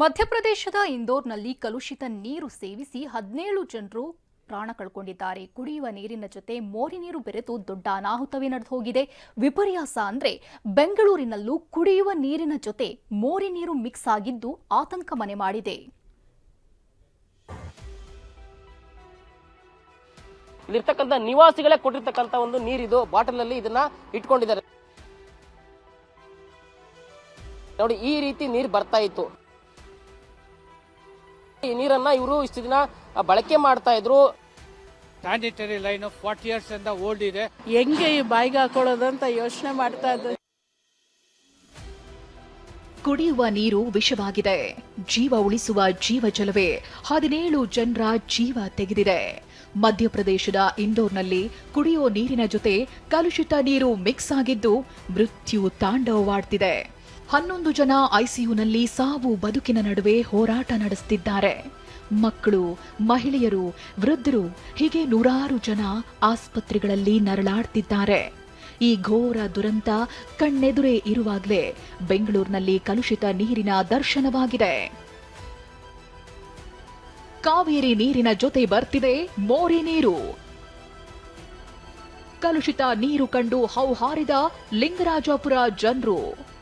ಮಧ್ಯಪ್ರದೇಶದ ಇಂದೋರ್ನಲ್ಲಿ ಕಲುಷಿತ ನೀರು ಸೇವಿಸಿ ಹದಿನೇಳು ಜನರು ಪ್ರಾಣ ಕಳ್ಕೊಂಡಿದ್ದಾರೆ. ಕುಡಿಯುವ ನೀರಿನ ಜೊತೆ ಮೋರಿ ನೀರು ಬೆರೆತು ದೊಡ್ಡ ಅನಾಹುತವೇ ನಡೆದು ಹೋಗಿದೆ ವಿಪರ್ಯಾಸ ಅಂದ್ರೆ ಬೆಂಗಳೂರಿನಲ್ಲೂ ಕುಡಿಯುವ ನೀರಿನ ಜೊತೆ ಮೋರಿ ನೀರು ಮಿಕ್ಸ್ ಆಗಿದ್ದು ಆತಂಕ ಮನೆ ಮಾಡಿದೆ. ಇಲ್ಲಿರ್ತಕ್ಕಂಥ ನಿವಾಸಿಗಳೇ ಕೊಟ್ಟಿರ್ತಕ್ಕಂಥ ಒಂದು ನೀರಿದು ಬಾಟಲ್ ಅಲ್ಲಿ ಇದನ್ನ ಇಟ್ಕೊಂಡಿದ್ದಾರೆ. ನೋಡಿ, ಈ ರೀತಿ ನೀರು ಬರ್ತಾ ಇತ್ತು. ಈ ನೀರನ್ನ ಇವರು ಇಷ್ಟು ದಿನ ಬಳಕೆ ಮಾಡ್ತಾ ಇದ್ರು. ಸ್ಯಾನಿಟರಿ ಲೈನ್ ಫಾರ್ಟಿ ಇಯರ್ಸ್ ಇಂದ ಓಲ್ಡ್ ಇದೆ. ಹೆಂಗೆ ಈ ಬಾಯಿಗೆ ಹಾಕೊಳ್ಳೋದಂತ ಯೋಚನೆ ಮಾಡ್ತಾ ಇದ್ದೆ ಕುಡಿಯುವ ನೀರು ವಿಷವಾಗಿದೆ. ಜೀವ ಉಳಿಸುವ ಜೀವ ಜಲವೇ ಹದಿನೇಳು ಜನರ ಜೀವ ತೆಗೆದಿದೆ. ಮಧ್ಯಪ್ರದೇಶದ ಇಂದೋರ್ನಲ್ಲಿ ಕುಡಿಯೋ ನೀರಿನ ಜೊತೆ ಕಲುಷಿತ ನೀರು ಮಿಕ್ಸ್ ಆಗಿದ್ದು ಮೃತ್ಯು ತಾಂಡವವಾಡ್ತಿದೆ. ಹನ್ನೊಂದು ಜನ ಐಸಿಯುನಲ್ಲಿ ಸಾವು ಬದುಕಿನ ನಡುವೆ ಹೋರಾಟ ನಡೆಸುತ್ತಿದ್ದಾರೆ. ಮಕ್ಕಳು, ಮಹಿಳೆಯರು, ವೃದ್ಧರು, ಹೀಗೆ ನೂರಾರು ಜನ ಆಸ್ಪತ್ರೆಗಳಲ್ಲಿ ನರಳಾಡ್ತಿದ್ದಾರೆ. ಈ ಘೋರ ದುರಂತ ಕಣ್ಣೆದುರೇ ಇರುವಾಗಲೇ ಬೆಂಗಳೂರಿನಲ್ಲಿ ಕಲುಷಿತ ನೀರಿನ ದರ್ಶನವಾಗಿದೆ. ಕಾವೇರಿ ನೀರಿನ ಜೊತೆ ಬರ್ತಿದೆ ಮೋರಿ ನೀರು. ಕಲುಷಿತ ನೀರು ಕಂಡು ಹೌಹಾರಿದ ಲಿಂಗರಾಜಪುರ ಜನರು.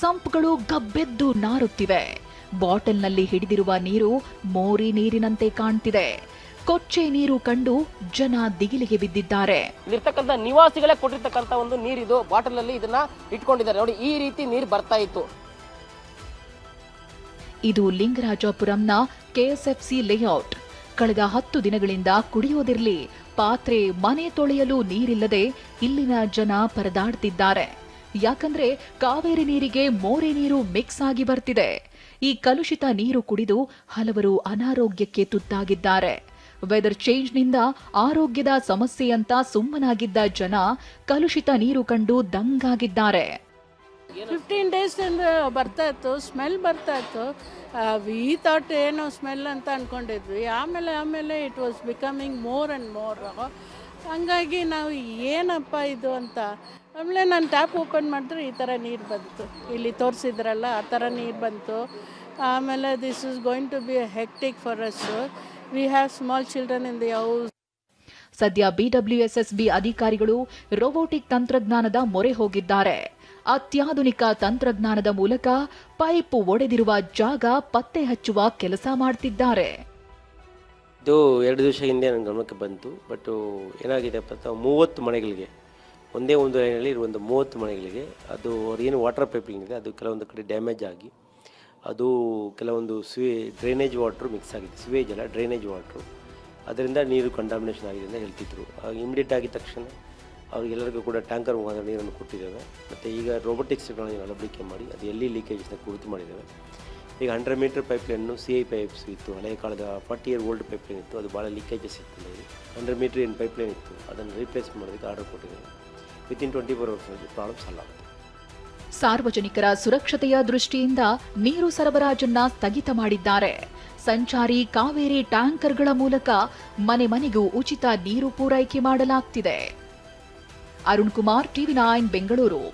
ಸಂಪ್ಗಳು ಗಬ್ಬೆದ್ದು ನಾರುತ್ತಿವೆ. ಬಾಟಲ್ನಲ್ಲಿ ಹಿಡಿದಿರುವ ನೀರು ಮೋರಿ ನೀರಿನಂತೆ ಕಾಣ್ತಿದೆ. ಕೊಚ್ಚೆ ನೀರು ಕಂಡು ಜನ ದಿಗಿಲಿಗೆ ಬಿದ್ದಿದ್ದಾರೆ. ಇಲ್ಲಿರ್ತಕ್ಕಂಥ ನಿವಾಸಿಗಳೇ ಕೊಟ್ಟಿರ್ತಕ್ಕಂಥ ಒಂದು ನೀರಿದು ಬಾಟಲ್ ಅಲ್ಲಿ ಇದನ್ನ ಇಟ್ಕೊಂಡಿದ್ದಾರೆ. ನೋಡಿ ಈ ರೀತಿ ನೀರು ಬರ್ತಾ ಇತ್ತು. ಇದು ಲಿಂಗರಾಜಪುರಂನ ಕೆಎಸ್ಎಫ್ಸಿ ಲೇಔಟ್. ಕಳೆದ ಹತ್ತು ದಿನಗಳಿಂದ ಕುಡಿಯೋದಿರ್ಲಿ ಪಾತ್ರೆ ಮನೆ ತೊಳೆಯಲು ನೀರಿಲ್ಲದೆ ಇಲ್ಲಿನ ಜನ ಪರದಾಡ್ತಿದ್ದಾರೆ. ಯಾಕಂದ್ರೆ ಕಾವೇರಿ ನೀರಿಗೆ ಮೋರೆ ನೀರು ಮಿಕ್ಸ್ ಆಗಿ ಬರ್ತಿದೆ. ಈ ಕಲುಷಿತ ನೀರು ಕುಡಿದು ಹಲವರು ಅನಾರೋಗ್ಯಕ್ಕೆ ತುತ್ತಾಗಿದ್ದಾರೆ. ವೆದರ್ ಚೇಂಜ್ನಿಂದ ಆರೋಗ್ಯದ ಸಮಸ್ಯೆ ಅಂತ ಸುಮ್ಮನಾಗಿದ್ದ ಜನ ಕಲುಷಿತ ನೀರು ಕಂಡು ದಂಗಾಗಿದ್ದಾರೆ. ಫಿಫ್ಟೀನ್ ಡೇಸ್ ಬರ್ತಾ ಇತ್ತು ಸ್ಮೆಲ್ ಬರ್ತಾ ಇತ್ತು. ಈ ಥಾಟ್ ಏನೋ ಸ್ಮೆಲ್ ಅಂತ ಅನ್ಕೊಂಡಿದ್ವಿ. ಆಮೇಲೆ ಆಮೇಲೆ it was becoming more and more ಹಂಗಾಗಿ ನಾವು ಏನಪ್ಪ ಇದು ಅಂತ. ಆಮೇಲೆ ನಾನು ಟ್ಯಾಪ್ ಓಪನ್ ಮಾಡಿದ್ರೆ ಈ ಥರ ನೀರು ಬಂತು. ಇಲ್ಲಿ ತೋರಿಸಿದ್ರಲ್ಲ, ಆ ಥರ ನೀರು ಬಂತು. ಆಮೇಲೆ this is going to be hectic for us we have small children in the house ಸದ್ಯ ಬಿಡಬ್ಲ್ಯೂಎಸ್ಎಸ್ಬಿ ಅಧಿಕಾರಿಗಳು ರೋಬೋಟಿಕ್ ತಂತ್ರಜ್ಞಾನದ ಮೊರೆ ಹೋಗಿದ್ದಾರೆ. ಅತ್ಯಾಧುನಿಕ ತಂತ್ರಜ್ಞಾನದ ಮೂಲಕ ಪೈಪ್ ಒಡೆದಿರುವ ಜಾಗ ಪತ್ತೆ ಹಚ್ಚುವ ಕೆಲಸ ಮಾಡ್ತಿದ್ದಾರೆ. ಇದು ಎರಡು ದಿವಸ ಹಿಂದೆ ನನ್ನ ಗಮನಕ್ಕೆ ಬಂತು. ಬಟ್ ಏನಾಗಿದೆ ಅಂತ ಮೂವತ್ತು ಮನೆಗಳಿಗೆ, ಒಂದೇ ಒಂದು ಲೈನಲ್ಲಿ ಇರುವಂಥ ಮೂವತ್ತು ಮನೆಗಳಿಗೆ, ಅದು ಏನು ವಾಟರ್ ಪೈಪಿಂಗ್ ಇದೆ, ಅದು ಕೆಲವೊಂದು ಕಡೆ ಡ್ಯಾಮೇಜ್ ಆಗಿ, ಅದು ಕೆಲವೊಂದು ಸ್ವೇ ಡ್ರೈನೇಜ್ ವಾಟ್ರು ಮಿಕ್ಸ್ ಆಗಿದೆ. ಸ್ವೇಜ್ ಅಲ್ಲ ಡ್ರೈನೇಜ್ ವಾಟ್ರು ಅದರಿಂದ ನೀರು ಕಂಟಾಮಿನೇಷನ್ ಆಗಿದೆ ಅಂತ ಹೇಳ್ತಿದ್ರು. ಇಮಿಡಿಯೇಟ್ ಆಗಿದ ತಕ್ಷಣ ಅವ್ರಿಗೆಲ್ಲರಿಗೂ ಕೂಡ ಟ್ಯಾಂಕರ್ ಮುಖಾಂತರ ನೀರನ್ನು ಕೊಟ್ಟಿದ್ದೇವೆ. ಮತ್ತು ಈಗ ರೋಬೋಟಿಕ್ಸ್ ಅಳವಡಿಕೆ ಮಾಡಿ, ಅದು ಎಲ್ಲಿ ಲೀಕೇಜ್ನ ಕುರಿತು ಮಾಡಿದ್ದೇವೆ. ಈಗ ಹಂಡ್ರೆಡ್ ಮೀಟರ್ ಪೈಪ್ಲೈನ್ನು ಸಿ ಐ ಪೈಪ್ಸ್ ಇತ್ತು. ಹಳೆಯ ಕಾಲದ ಫಾರ್ಟಿ ಇಯರ್ ಓಲ್ಡ್ ಪೈಪ್ಲೈನ್ ಇತ್ತು. ಅದು ಭಾಳ ಲೀಕೇಜಸ್ ಇತ್ತು. ನಮಗೆ ಹಂಡ್ರೆಡ್ ಮೀಟರ್ ಏನು ಪೈಪ್ಲೈನ್ ಇತ್ತು, ಅದನ್ನು ರೀಪ್ಲೇಸ್ ಮಾಡೋದಕ್ಕೆ ಆರ್ಡರ್ ಕೊಟ್ಟಿದ್ದೇವೆ ವಿತಿನ್ ಟ್ವೆಂಟಿ ಫೋರ್ ಅವರ್ಸ್ನಲ್ಲಿ ಪ್ರಾಬ್ಲಮ್ ಸಾಲ್ವ್ ಆಗುತ್ತೆ. ಸಾರ್ವಜನಿಕರ ಸುರಕ್ಷತೆಯ ದೃಷ್ಟಿಯಿಂದ ನೀರು ಸರಬರಾಜನ್ನ ಸ್ಥಗಿತ ಮಾಡಿದ್ದಾರೆ. ಸಂಚಾರಿ ಕಾವೇರಿ ಟ್ಯಾಂಕರ್ಗಳ ಮೂಲಕ ಮನೆ ಮನೆಗೂ ಉಚಿತ ನೀರು ಪೂರೈಕೆ ಮಾಡಲಾಗ್ತಿದೆ. Arun Kumar, TV nine, Bengaluru.